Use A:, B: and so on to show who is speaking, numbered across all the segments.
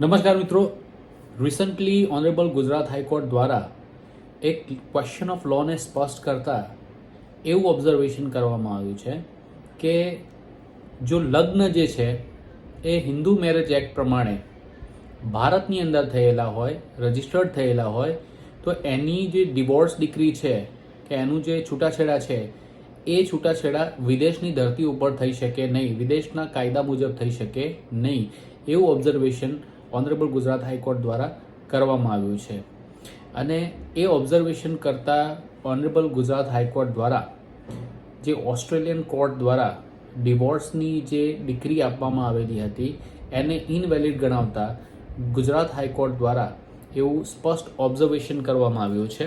A: નમસ્કાર મિત્રો. Recently honourable Gujarat high court દ્વારા એક ક્વેશ્ચન ઓફ લોને સ્પષ્ટ કરતા એવું ઓબ્ઝર્વેશન કરવામાં આવ્યું છે કે જો લગ્ન જે છે એ હિન્દુ મેરેજ એક્ટ પ્રમાણે ભારતની અંદર થયેલા હોય રજિસ્ટર્ડ થયેલા હોય, તો એની જે ડિવોર્સ ડિક્રી છે કે એનું જે છૂટાછેડા છે એ છૂટાછેડા વિદેશની ધરતી ઉપર થઈ શકે નહીં, વિદેશના કાયદા મુજબ થઈ શકે નહીં એવું ઓબ્ઝર્વેશન ઓનરેબલ ગુજરાત હાઈકોર્ટ દ્વારા કરવામાં આવ્યું છે. અને એ ઓબ્ઝર્વેશન કરતા ઓનરેબલ ગુજરાત હાઈકોર્ટ દ્વારા જે ઓસ્ટ્રેલિયન કોર્ટ દ્વારા ડિવોર્સની જે ડિગ્રી આપવામાં આવેલી હતી, એને ઇનવેલિડ ગણાવતા ગુજરાત હાઈકોર્ટ દ્વારા એવું સ્પષ્ટ ઓબ્ઝર્વેશન કરવામાં આવ્યું છે.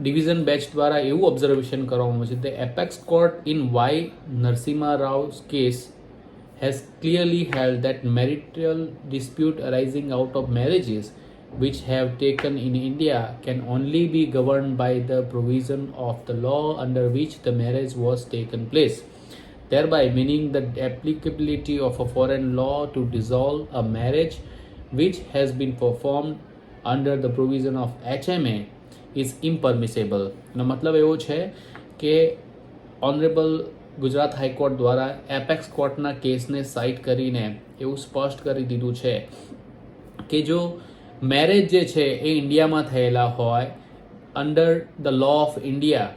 A: ડિવિઝન બેચ દ્વારા એવું ઓબ્ઝર્વેશન કરવામાં આવ્યું છે. The apex court in Y Narasimha Rao case has clearly held that marital dispute arising out of marriages which have taken in India can only be governed by the provision of the law under which the marriage was taken place thereby meaning the applicability of a foreign law to dissolve a marriage which has been performed under the provision of HMA is impermissible એનો મતલબ એવો છે કે honourable Gujarat high court દ્વારા apex કોર્ટના કેસને site કરીને એવું સ્પષ્ટ કરી દીધું છે કે જો મેરેજ જે છે એ ઇન્ડિયામાં થયેલા હોય under the law of India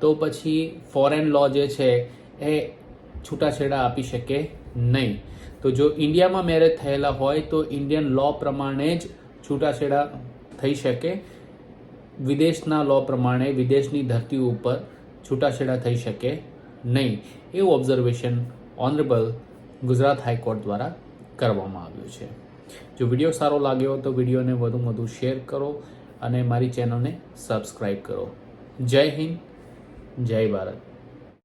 A: તો પછી ફોરેન લો જે છે એ છૂટાછેડા આપી શકે નહીં. તો જો ઇન્ડિયામાં મેરેજ થયેલા હોય, તો ઇન્ડિયન લો પ્રમાણે જ છૂટાછેડા થઈ શકે. વિદેશના લો પ્રમાણે વિદેશની ધરતી ઉપર છૂટાછેડા થઈ શકે. નહીં, એવું ઓબ્ઝર્વેશન ઓનરેબલ ગુજરાત હાઈકોર્ટ દ્વારા કરવામાં આવ્યું છે. જો વીડિયો સારો લાગ્યો તો વિડીયોને વધુ વધુ શેર કરો અને મારી ચેનલને સબસ્ક્રાઈબ કરો. જય હિન્દ, જય ભારત.